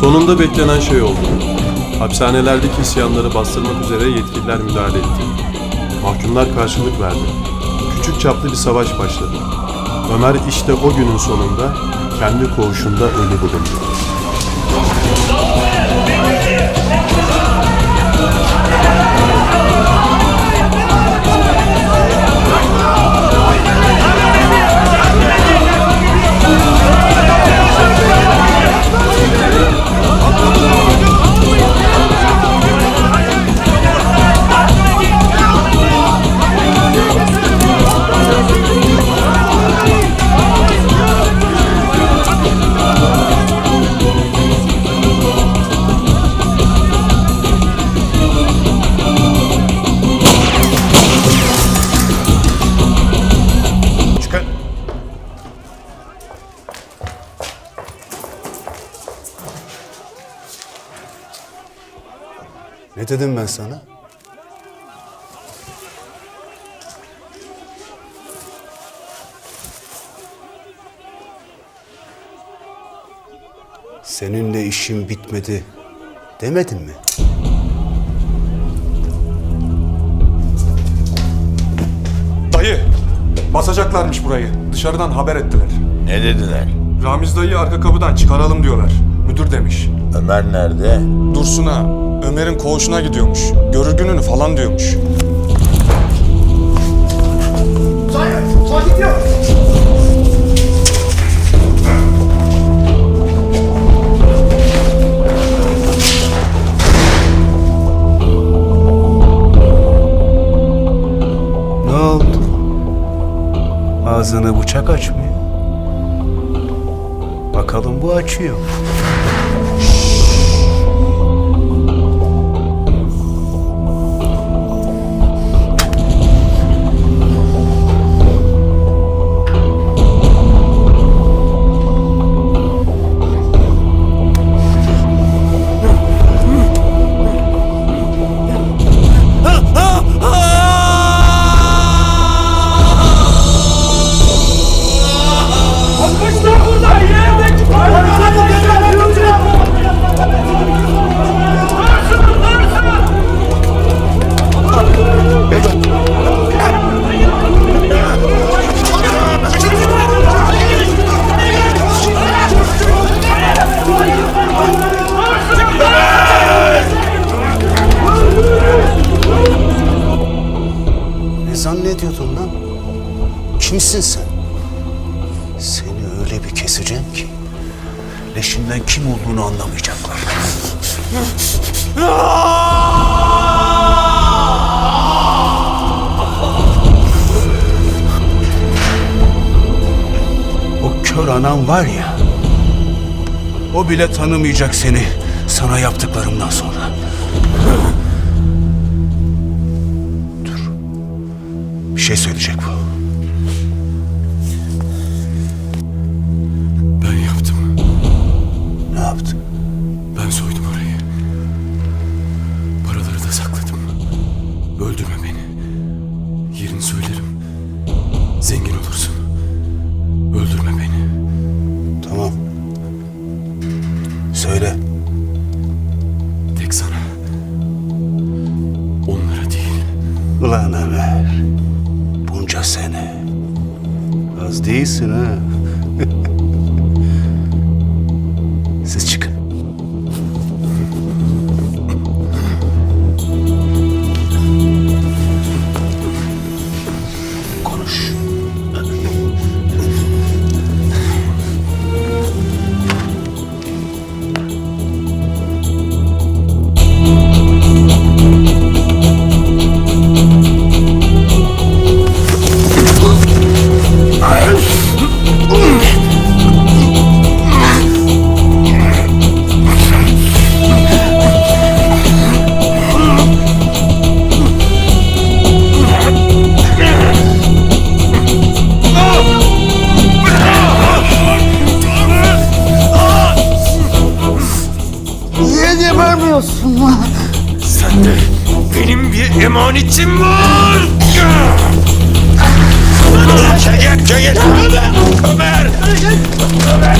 Sonunda beklenen şey oldu. Hapishanelerdeki isyanları bastırmak üzere yetkililer müdahale etti. Mahkumlar karşılık verdi. Küçük çaplı bir savaş başladı. Ömer işte o günün sonunda kendi koğuşunda ölü bulundu. Ne dedim ben sana? Seninle işim bitmedi demedim mi? Dayı, basacaklarmış burayı. Dışarıdan haber ettiler. Ne dediler? Ramiz dayıyı arka kapıdan çıkaralım diyorlar. Müdür demiş. Ömer nerede? Dursun'a, Ömer'in koğuşuna gidiyormuş. Görür gününü falan diyormuş. Ne oldu? Ağzını bıçak açmıyor. Bakalım bu açıyor. Ne Kimsin sen? Seni öyle bir keseceğim ki leşinden kim olduğunu anlamayacaklar. O kör anan var ya, o bile tanımayacak seni sana yaptıklarımdan sonra. Bir şey söyleyecek bu. Öldürme beni. Tamam. Söyle. Tek sana. Onlara değil. Ulan Ömer. Bunca sene. Az değilsin ha. Niye gebermiyorsun lan? Sende benim bir emanetim var. Çekil, çekil. Ömer! Ömer!